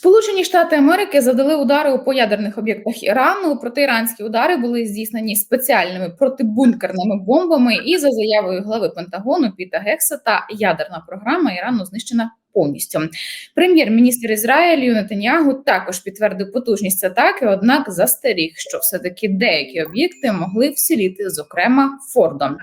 Сполучені Штати Америки завдали удари по ядерних об'єктах Ірану. Проти іранські удари були здійснені спеціальними протибункерними бомбами. І за заявою глави Пентагону Піта Гексета, ядерна програма Ірану знищена повністю. Прем'єр-міністр Ізраїлю Нетаньягу також підтвердив потужність атаки однак застеріг, що все таки деякі об'єкти могли вціліти, зокрема Фордом.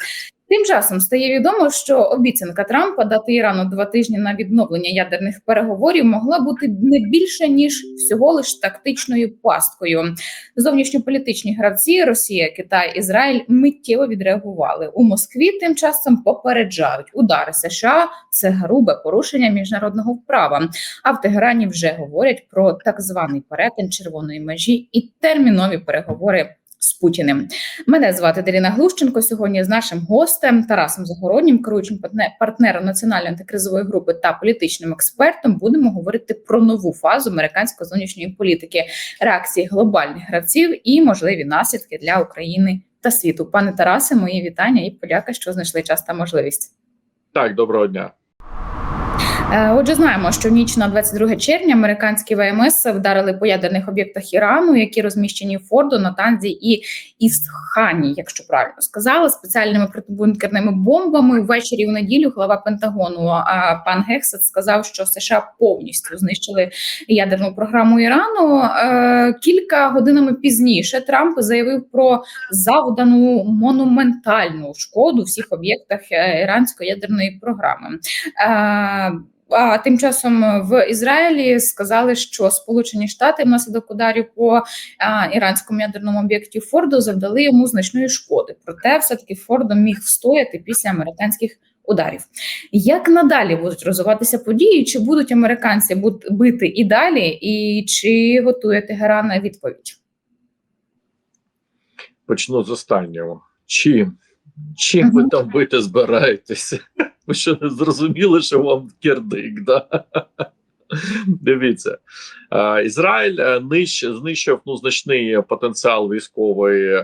Тим часом стає відомо, що обіцянка Трампа дати Ірану два тижні на відновлення ядерних переговорів могла бути не більше ніж всього лиш тактичною пасткою. Зовнішньополітичні гравці Росія, Китай, Ізраїль миттєво відреагували у Москві. Тим часом попереджають удари США це грубе порушення міжнародного права. А в Тегерані вже говорять про так званий перетин червоної межі і термінові переговори з Путіним. Мене звати Даріна Глущенко. Сьогодні з нашим гостем Тарасом Загороднім, керуючим партнером національної антикризової групи та політичним експертом, будемо говорити про нову фазу американської зовнішньої політики, реакції глобальних гравців і можливі наслідки для України та світу. Пане Тарасе, мої вітання і подяка, що знайшли час та можливість. Так, доброго дня. Е, отже, знаємо, що в ніч на 22 червня американські ВМС вдарили по ядерних об'єктах Ірану, які розміщені в Фордо, Натанзі і Ісхані, якщо правильно сказала, спеціальними протибункерними бомбами. Ввечері в неділю глава Пентагону пан Гексет сказав, що США повністю знищили ядерну програму Ірану. Е, кілька годинами пізніше Трамп заявив про завдану монументальну шкоду всіх об'єктах е, іранської ядерної програми. А тим часом в Ізраїлі сказали, що Сполучені Штати внаслідок ударів по а, іранському ядерному об'єкті Форду завдали йому значної шкоди. Проте, все таки Фордо міг встояти після американських ударів. Як надалі будуть розвиватися події? Чи будуть американці бити і далі, і чи готує Тегеран на відповідь? Почну з останнього. Чим? Чим ви там бити збираєтеся? Ви що зрозуміли, що вам кирдик, да? Дивіться, Ізраїль нищ, знищив ну, значний потенціал військовий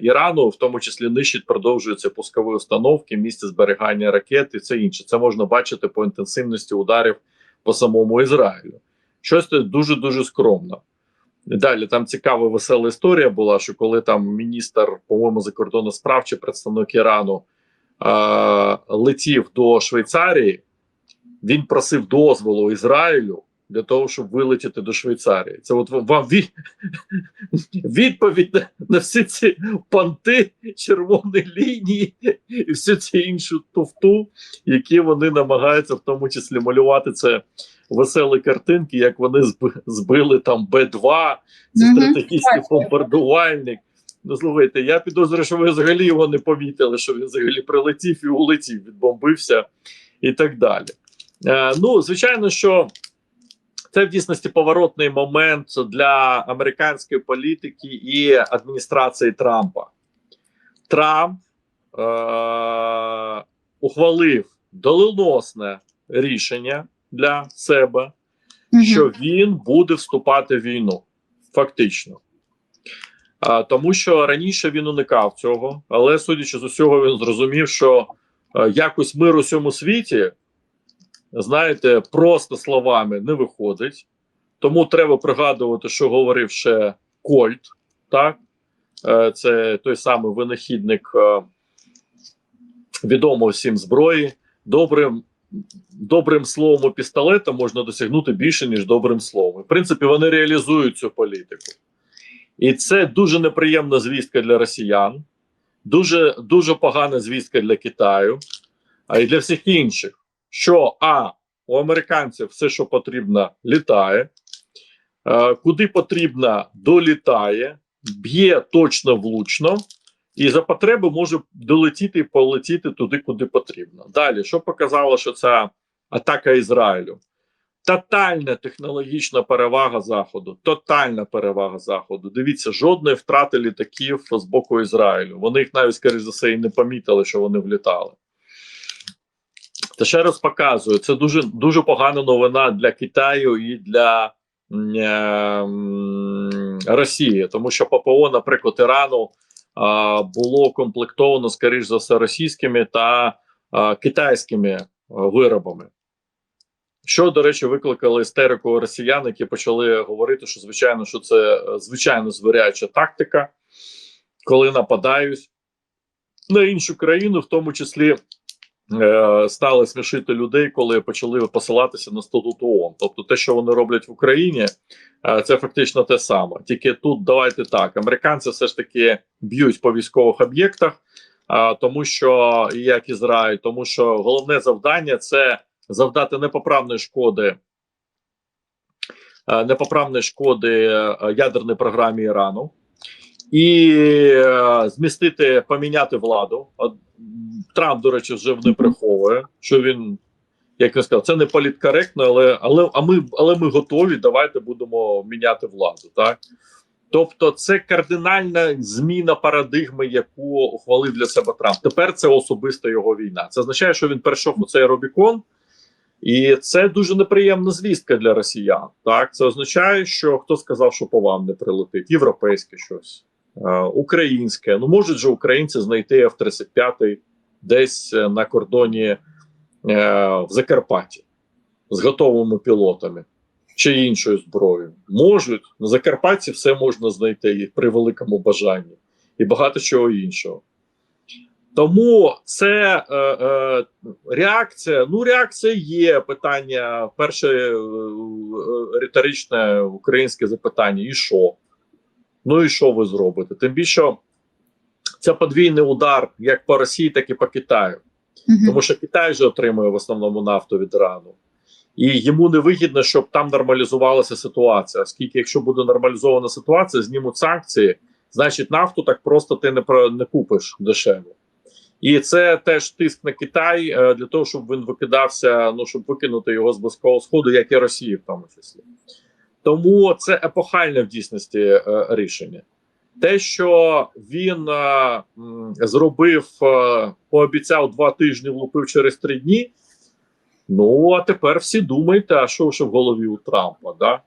Ірану, в тому числі нищить, продовжуються пускові установки, місце зберігання ракет і це інше. Це можна бачити по інтенсивності ударів по самому Ізраїлю. Щось дуже дуже скромно. Далі там цікава весела історія була, що коли там міністр, по-моєму, закордонних справ чи представник Ірану е, летів до Швейцарії, він просив дозволу Ізраїлю для того, щоб вилетіти до Швейцарії. Це от вам від... відповідь на, на всі ці понти, червоні лінії і всю цю іншу туфту, які вони намагаються в тому числі малювати це веселі картинки, як вони збили там Б-2, це mm -hmm. стратегічний бомбардувальник. Ну, слухайте, я підозрюю, що ви взагалі його не помітили, що він взагалі прилетів і улетів, відбомбився і так далі. Е, Ну, звичайно, що це в дійсності поворотний момент для американської політики і адміністрації Трампа. Трамп е- ухвалив доленосне рішення для себе, що він буде вступати в війну, фактично. Тому що раніше він уникав цього, але судячи з усього, він зрозумів, що якось мир у цьому світі, знаєте, просто словами не виходить. Тому треба пригадувати, що говорив ще Кольт, так? Е, це той самий винахідник е, відомого всім зброї. Добрим добрим словом і пістолетом можна досягнути більше, ніж добрим словом. В принципі, вони реалізують цю політику. І це дуже неприємна звістка для росіян, дуже дуже погана звістка для Китаю, а й для всіх інших. Що А, у американців все, що потрібно, літає, е, куди потрібно, долітає, б'є точно влучно. І за потреби може долетіти і полетіти туди, куди потрібно. Далі, що показало, що ця атака Ізраїлю? Тотальна технологічна перевага Заходу, тотальна перевага Заходу. Дивіться, жодної втрати літаків з боку Ізраїлю. Вони їх навіть, скоріше за все, і не помітили, що вони влітали. Та ще раз показую, це дуже дуже погана новина для Китаю і для е, Росії, тому що ППО, наприклад, Ірану було комплектовано, скоріш за все, російськими та китайськими виробами. Що, до речі, викликало істерику росіян, які почали говорити, що звичайно, що це е, звичайно звіряча тактика, коли нападають на іншу країну, в тому числі е, стали смішити людей, коли почали посилатися на статут ООН. Тобто, те, що вони роблять в Україні, е, це фактично те саме. Тільки тут давайте так: американці все ж таки б'ють по військових об'єктах, е, тому що як Ізраїль, тому що головне завдання це завдати непоправної шкоди. е, Непоправної шкоди е, ядерній програмі Ірану і е, змістити, поміняти владу. Трамп, до речі, вже не приховує, що він, як він сказав, це не політкоректно, але але, а ми, але ми готові. Давайте будемо міняти владу. Так тобто, це кардинальна зміна парадигми, яку ухвалив для себе Трамп. Тепер це особиста його війна. Це означає, що він перейшов у цей Рубікон. І це дуже неприємна звістка для росіян. Так, це означає, що хто сказав, що по вам не прилетить, європейське щось, е, українське. Ну можуть же українці знайти F-35 десь е, на кордоні е, в Закарпатті з готовими пілотами чи іншою зброєю. Можуть на Закарпатті все можна знайти при великому бажанні, і багато чого іншого. Тому це е, е, реакція. Ну, реакція є питання. Перше е, е, риторичне українське запитання: і що? Ну і що ви зробите? Тим більше це подвійний удар як по Росії, так і по Китаю. Мгм. Тому що Китай же отримує в основному нафту від Ірану. І йому не вигідно, щоб там нормалізувалася ситуація. Оскільки, якщо буде нормалізована ситуація, знімуть санкції, значить нафту так просто ти не не купиш дешево. І це теж тиск на Китай е, для того, щоб він викидався, ну щоб викинути його з близького сходу, як і Росії, в тому числі. Тому це епохальне в дійсності е, рішення. Те, що він е, зробив, пообіцяв два тижні, влупив через три дні. Ну а тепер всі думаєте, а що ж в голові у Трампа? Да?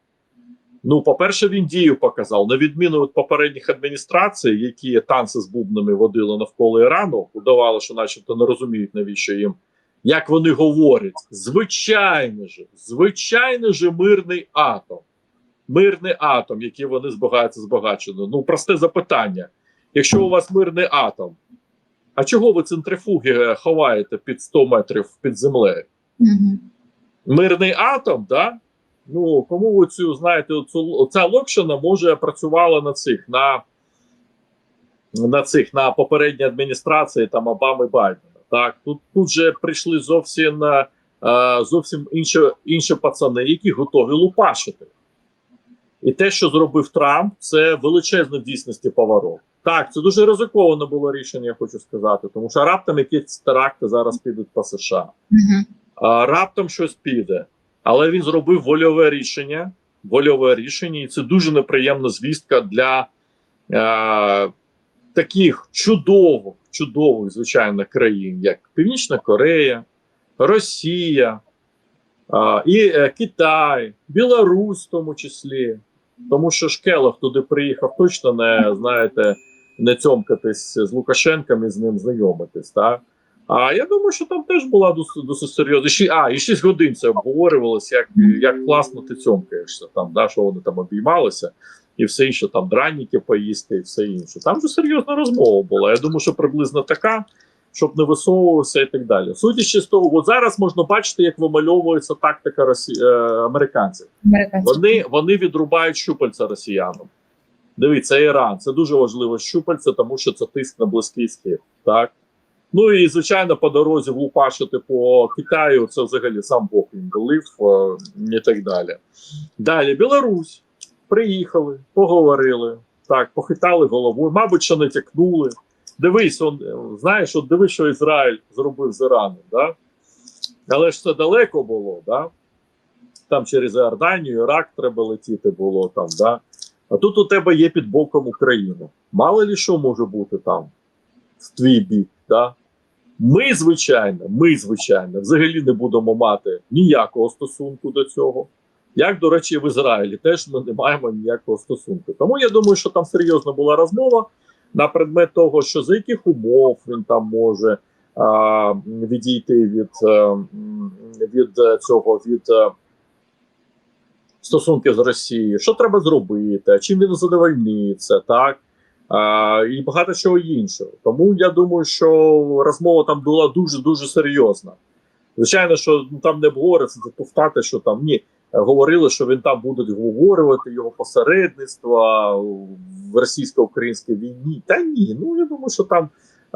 Ну, по-перше, він дію показав, на відміну від попередніх адміністрацій, які танці з бубнами водили навколо Ірану, удавало, що начебто не розуміють, навіщо їм. Як вони говорять, звичайно ж, звичайно ж, мирний атом. Мирний атом, який вони збагаються збагачено. Ну, просте запитання. Якщо у вас мирний атом, а чого ви центрифуги ховаєте під 100 метрів під землею? Мгм. мирний атом, да? Ну кому ви цю знаєте, оцю ця локшина може працювала на цих на, на цих на попередній адміністрації там Обами Байдена. Так, тут тут же прийшли зовсім е, зовсім інші, інші пацани, які готові лупашити. І те, що зробив Трамп, це величезно в дійсності поворот. Так, це дуже ризиковане було рішення, я хочу сказати, тому що раптом якісь теракти зараз підуть по США а, раптом щось піде. Але він зробив вольове рішення. Вольове рішення, і це дуже неприємна звістка для е, таких чудових, чудових, звичайно, країн, як Північна Корея, Росія, е, і е, Китай, Білорусь, в тому числі. Тому що Шкелов туди приїхав точно не знаєте, не цьомкатись з Лукашенком і з ним знайомитись. Так? А я думаю, що там теж була досить, досить серйозна. Ще, а, і 6 годин це обговорювалося, як, як класно ти цьомкаєшся, там, да, що вони там обіймалися, і все інше, там драніки поїсти, і все інше. Там же серйозна розмова була. Я думаю, що приблизно така, щоб не висовувався і так далі. Судячи з того, от зараз можна бачити, як вимальовується тактика Росі... е, американців. Вони, вони відрубають щупальця росіянам. Дивіться, Іран це дуже важливо щупальце, тому що це тиск на близький схід. Так ну і звичайно, по дорозі влупашити по Китаю. Це взагалі сам Бог їм велив е, і так далі. Далі Білорусь приїхали, поговорили, так, похитали головою, мабуть, що не тякнули. Дивись, он, е, знаєш, от дивись, що Ізраїль зробив з Іраном, да? але ж це далеко було, да? там через Іорданію, Ірак треба летіти було там. Да? А тут у тебе є під боком Україна. Мало ли що може бути там в твій бік. Да? Ми, звичайно, ми, звичайно, взагалі не будемо мати ніякого стосунку до цього. Як, до речі, в Ізраїлі теж ми не маємо ніякого стосунку. Тому я думаю, що там серйозна була розмова на предмет того, що за яких умов він там може, а, відійти від, е, від е, цього від е, стосунків з Росією, що треба зробити, чим він задовольниться, так і багато чого іншого. Тому я думаю, що розмова там була дуже дуже серйозна. Звичайно, що ну, там не обговорюється повтати, що там ні. Говорили, що він там будуть обговорювати його посередництво в російсько-українській війні. Та ні, ну я думаю, що там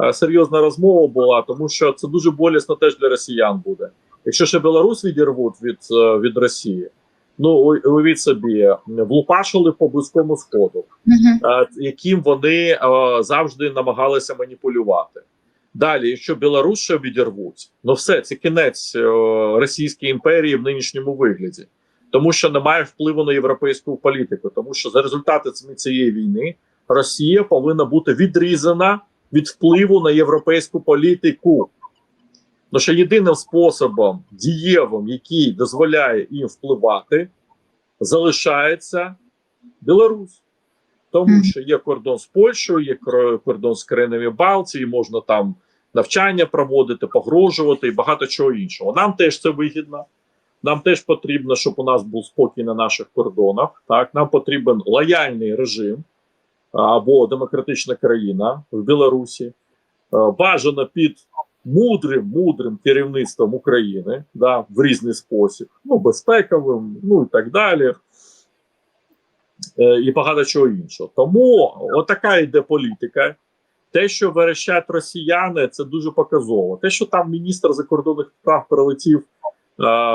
е, серйозна розмова була, тому що це дуже болісно теж для росіян буде. Якщо ще Білорусь відірвуть від, е, від Росії, ну уявіть собі, влупашили по близькому сходу Угу. е, яким вони е, завжди намагалися маніпулювати. Далі, якщо Білорусь ще відірвуть, ну все, це кінець е, Російської імперії в нинішньому вигляді, тому що немає впливу на європейську політику. Тому що за результати цієї війни Росія повинна бути відрізана від впливу на європейську політику. Ну що єдиним способом дієвим, який дозволяє їм впливати, залишається Білорусь. Тому що є кордон з Польщею, є кордон з країнами Балтії, можна там навчання проводити, погрожувати і багато чого іншого. Нам теж це вигідно. Нам теж потрібно, щоб у нас був спокій на наших кордонах. Так, нам потрібен лояльний режим або демократична країна в Білорусі, Е, бажано під мудрим, мудрим керівництвом України, да, в різний спосіб, ну безпековим, ну і так далі е, і багато чого іншого. Тому отака йде політика. Те, що верещать росіяни, це дуже показово. Те, що там міністр закордонних справ прилетів е,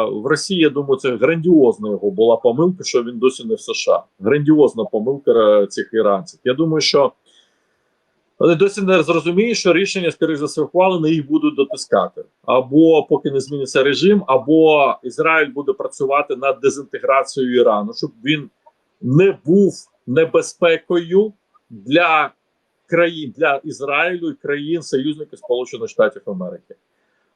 в Росії, я думаю, це грандіозна його була помилка, що він досі не в США. Грандіозна помилка е, цих іранців. Я думаю, що вони досі не зрозуміють, що рішення, скоріш за все, ухвалене, їх будуть дотискати. Або поки не зміниться режим, або Ізраїль буде працювати над дезінтеграцією Ірану, щоб він не був небезпекою для країн для Ізраїлю і країн союзників Сполучених Штатів Америки.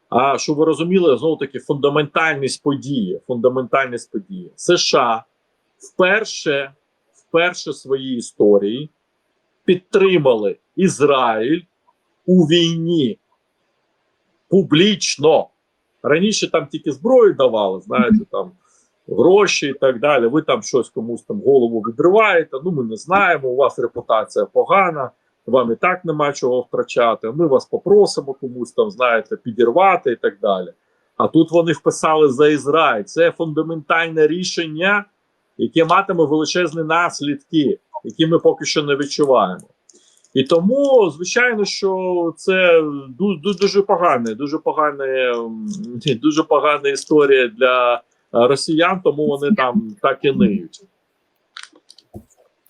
А щоб ви розуміли, знову таки фундаментальність події, фундаментальність події. США вперше, вперше в своїй історії підтримали Ізраїль у війні публічно. Раніше там тільки зброю давали, знаєте, там гроші і так далі. Ви там щось комусь там голову відриваєте. Ну, ми не знаємо. У вас репутація погана, вам і так нема чого втрачати. Ми вас попросимо комусь там, знаєте, підірвати і так далі. А тут вони вписали за Ізраїль. Це фундаментальне рішення, яке матиме величезні наслідки, які ми поки що не відчуваємо. І тому, звичайно, що це дуже, погане, дуже погане, дуже погана історія для е, росіян, тому вони там так і ниють.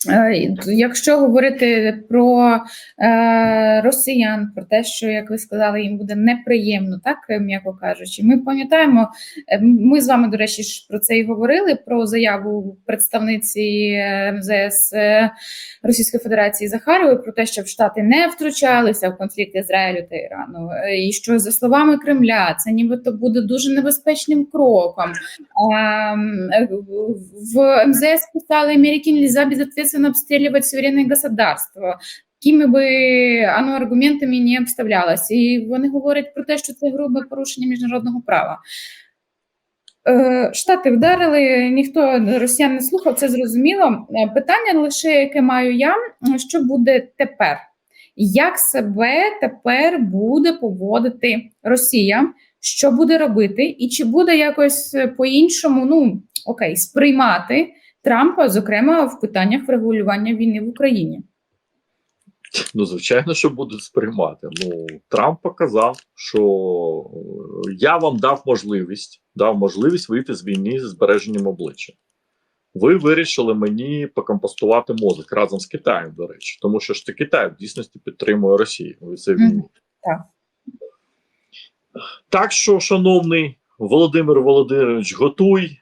Е, Якщо говорити про е, росіян, про те, що як ви сказали, їм буде неприємно, так е, м'яко кажучи, ми пам'ятаємо. е, Ми з вами, до речі, ж про це і говорили про заяву представниці е, МЗС е, Російської Федерації Захарової про те, щоб Штати не втручалися в конфлікт Ізраїлю та Ірану, е, і що за словами Кремля це нібито буде дуже небезпечним кроком. Э, в МЗС писали «Америке нельзя безответственно обстреливать суверенное государство», якими би оно аргументами не обставлялось. І вони говорять про те, що це грубе порушення міжнародного права. Е, Штати вдарили, ніхто росіян не слухав, це зрозуміло. Е, Питання лише, яке маю я, що буде тепер? Як себе тепер буде поводити Росія? Що буде робити, і чи буде якось е, по-іншому, ну окей, сприймати Трампа, зокрема в питаннях врегулювання війни в Україні? Ну, звичайно, що будуть сприймати. Ну, Трамп показав, що е, я вам дав можливість, дав можливість вийти з війни зі збереженням обличчя. Ви вирішили мені покомпостувати мозок разом з Китаєм, до речі, тому що ж це Китай в дійсності підтримує Росію у цій війні. так. Так що, шановний Володимир Володимирович, готуй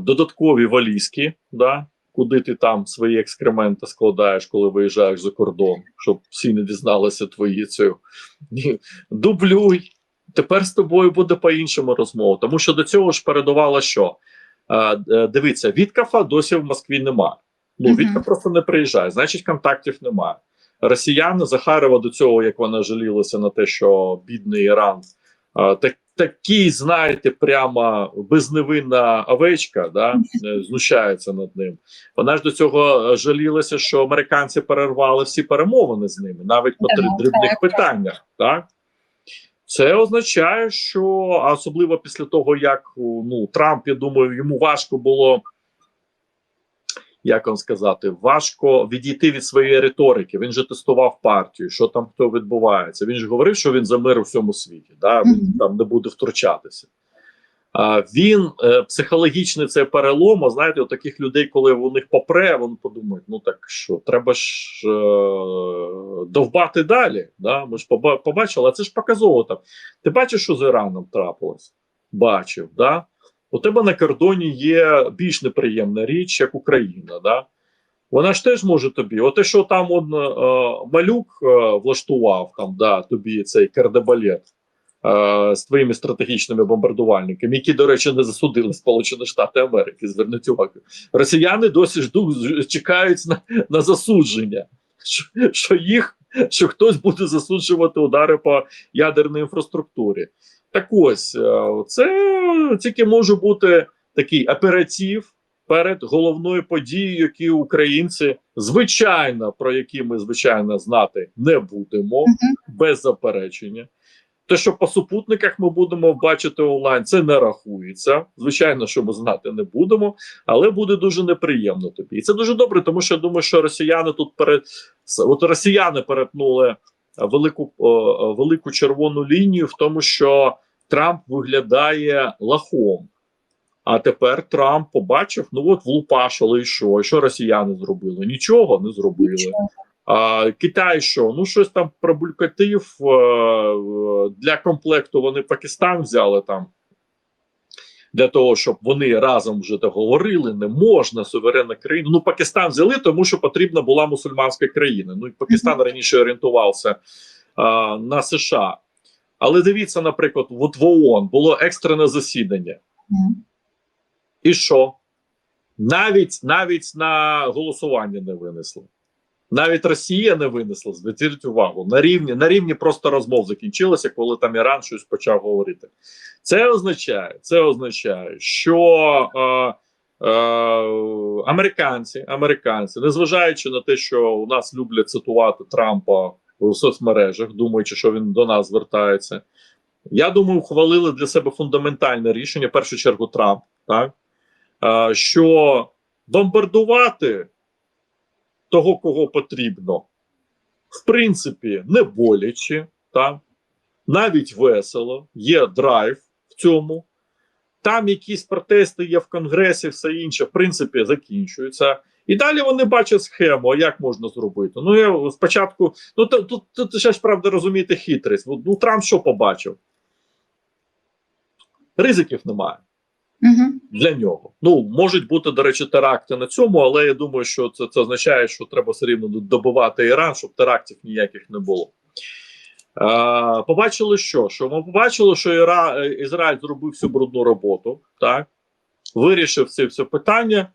додаткові валізки, да, куди ти там свої екскременти складаєш, коли виїжджаєш за кордон, щоб всі не дізналися твої цю. Дублюй. Тепер з тобою буде по-іншому розмова. Тому що до цього ж передувало що? Е, е, дивіться, Віткафа досі в Москві немає. Ну, Мгм. Вітка просто не приїжджає, значить, контактів немає. росіяни Захарова до цього, як вона жалілася на те, що бідний Іран а, так, такий, знаєте, прямо безневинна овечка, да, е, знущається над ним. Вона ж до цього жалілася, що американці перервали всі перемовини з ними, навіть по три- дрібних питаннях. Так? Це означає, що особливо після того, як ну, Трамп, я думаю, йому важко було. Як вам сказати, важко відійти від своєї риторики. Він же тестував партію, що там хто відбувається. Він ж говорив, що він за мир у всьому світі, да? він Мгм. там не буде втручатися. А він е, психологічний це перелом. а Знаєте, у таких людей, коли у них попре, вони подумають: ну так що, треба ж е, довбати далі. Да? Ми ж побачили, а це ж показово там. Ти бачиш, що з Іраном трапилось? Бачив, да? У тебе на кордоні є більш неприємна річ, як Україна. Да? Вона ж теж може тобі. Оте, що там он, е, малюк е, влаштував там, да, тобі цей кардебалет е, з твоїми стратегічними бомбардувальниками, які, до речі, не засудили Сполучені Штати Америки. Зверніть увагу. Росіяни досі ждуть, ж- чекають на, на засудження, що, що їх що хтось буде засуджувати удари по ядерній інфраструктурі. Так ось е, це тільки може бути такий оператив перед головною подією, які українці звичайно про які ми звичайно знати не будемо без заперечення. Те, що по супутниках ми будемо бачити онлайн, це не рахується. Звичайно, що ми знати не будемо, але буде дуже неприємно тобі. І це дуже добре, тому що я думаю, що росіяни тут перед от росіяни перетнули велику, велику червону лінію в тому, що Трамп виглядає лахом. А тепер Трамп побачив: ну от влупашили, і що? І що росіяни зробили? Нічого не зробили. Нічого. А, Китай що? Ну, щось там пробулькатив е, для комплекту. Вони Пакистан взяли там. Для того, щоб вони разом вже договорили, не можна суверенна країна. Ну, Пакистан взяли, тому що потрібна була мусульманська країна. Ну і Пакистан раніше орієнтувався а, на США. Але дивіться, наприклад, от в ООН було екстрене засідання. І що? Навіть навіть на голосування не винесли. Навіть Росія не винесла, зверніть увагу. На рівні, на рівні просто розмов закінчилося, коли там Іран щось почав говорити. Це означає, це означає, що е, е, американці, американці, незважаючи на те, що у нас люблять цитувати Трампа у соцмережах, думаючи, що він до нас звертається. Я думаю, ухвалили для себе фундаментальне рішення, в першу чергу Трамп, так е, що бомбардувати того, кого потрібно, в принципі, не боляче, так? навіть весело, є драйв в цьому. Там якісь протести є в Конгресі, все інше, в принципі, закінчується. І далі вони бачать схему, як можна зробити. Ну, я спочатку, ну тут, тут, тут ще ж правда розумієте хитрість. Ну Трамп що побачив? Ризиків немає Мгм. для нього. Ну можуть бути, до речі, теракти на цьому, але я думаю, що це, це означає, що треба все рівно добивати Іран, щоб терактів ніяких не було. Е, побачили, що? Що ми побачили, що Іра, е, Ізраїль зробив всю брудну роботу, так вирішив це все питання.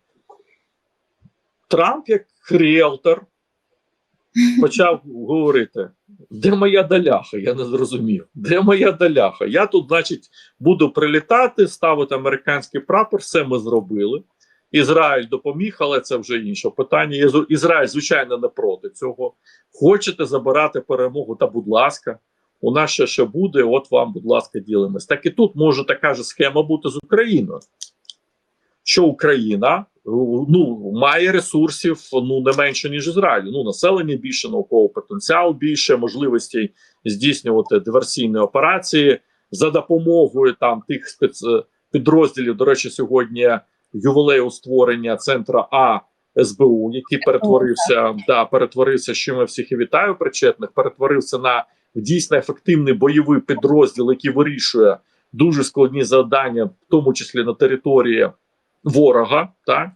Трамп, як ріелтор, почав говорити: де моя даляха? Я не зрозумів. Де моя даляха? Я тут, значить, буду прилітати, ставити американський прапор, все ми зробили. Ізраїль допоміг, але це вже інше питання. Ізраїль, звичайно, не проти цього. Хочете забирати перемогу? Та будь ласка, у нас ще ще буде. От вам, будь ласка, ділимось. Так і тут може така ж схема бути з Україною. Що Україна ну, має ресурсів ну не менше ніж Ізраїль. Ну населення більше, науковий потенціал більше, можливостей здійснювати диверсійні операції за допомогою там тих спец... підрозділів. До речі, сьогодні ювілею створення центра А СБУ, який перетворився, да, перетворився, чим я всіх і вітаю причетних, перетворився на дійсно ефективний бойовий підрозділ, який вирішує дуже складні завдання, в тому числі на території ворога. Так?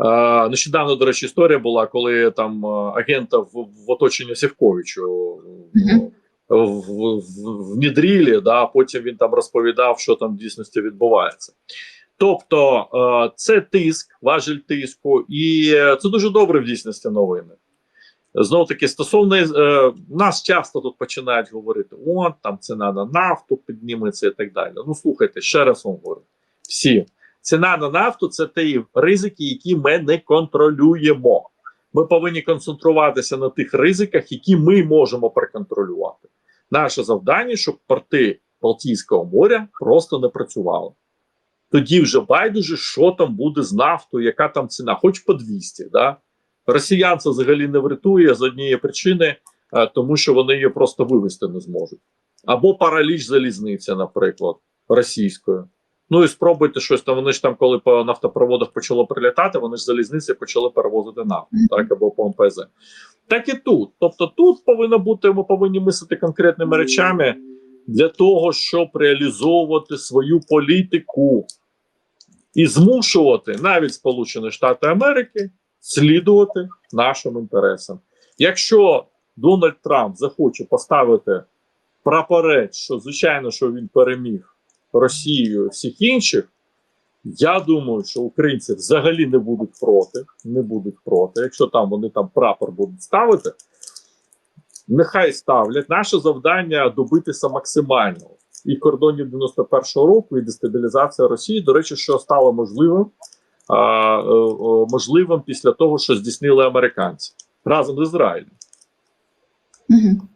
Е, нещодавно, до речі, історія була, коли там агента в, в оточенні Сівковичу Мгм. в, в, в, да, а потім він там розповідав, що там в дійсності відбувається. Тобто, це тиск, важель тиску, і це дуже добре в дійсності новини. Знову таки, стосовно е, нас часто тут починають говорити: о, там ціна на нафту підніметься і так далі. Ну слухайте, ще раз вам говорю. Всі ціна на нафту це ті ризики, які ми не контролюємо. Ми повинні концентруватися на тих ризиках, які ми можемо проконтролювати. Наше завдання, щоб порти Балтійського моря просто не працювали. Тоді вже байдуже, що там буде з нафтою, яка там ціна, хоч по 200. Да? Росіян це взагалі не врятує з однієї причини, тому що вони її просто вивезти не зможуть. Або параліч залізниця, наприклад, російською. Ну і спробуйте щось там. Вони ж там, коли по нафтопроводах почало прилітати, вони ж залізниці почали перевозити нафту, так або по МПЗ. Так і тут. Тобто, тут повинно бути, ми повинні мислити конкретними речами для того, щоб реалізовувати свою політику і змушувати навіть Сполучені Штати Америки слідувати нашим інтересам. Якщо Дональд Трамп захоче поставити прапорець, що звичайно, що він переміг Росію і всіх інших, я думаю, що українці взагалі не будуть проти. Не будуть проти. Якщо там вони там прапор будуть ставити, нехай ставлять. Наше завдання добитися максимального і кордонів 91-го року, і дестабілізація Росії. До речі, що стало можливим, а, е, е, можливим після того, що здійснили американці разом з Ізраїлем. Угу.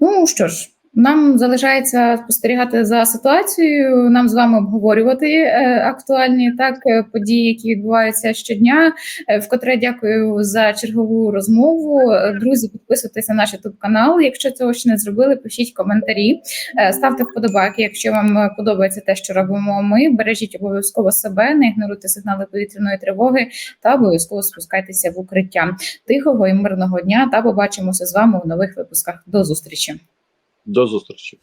Ну що ж, нам залишається спостерігати за ситуацією. Нам з вами обговорювати е, актуальні так е, події, які відбуваються щодня. Е, Вкотре дякую за чергову розмову. Друзі, підписуйтесь на наш youtube канал. Якщо цього ще не зробили, пишіть коментарі, ставте вподобайки, якщо вам подобається те, що робимо ми. Бережіть обов'язково себе, не ігноруйте сигнали повітряної тривоги та обов'язково спускайтеся в укриття. Тихого і мирного дня та побачимося з вами у нових випусках. До зустрічі. До зустрічі.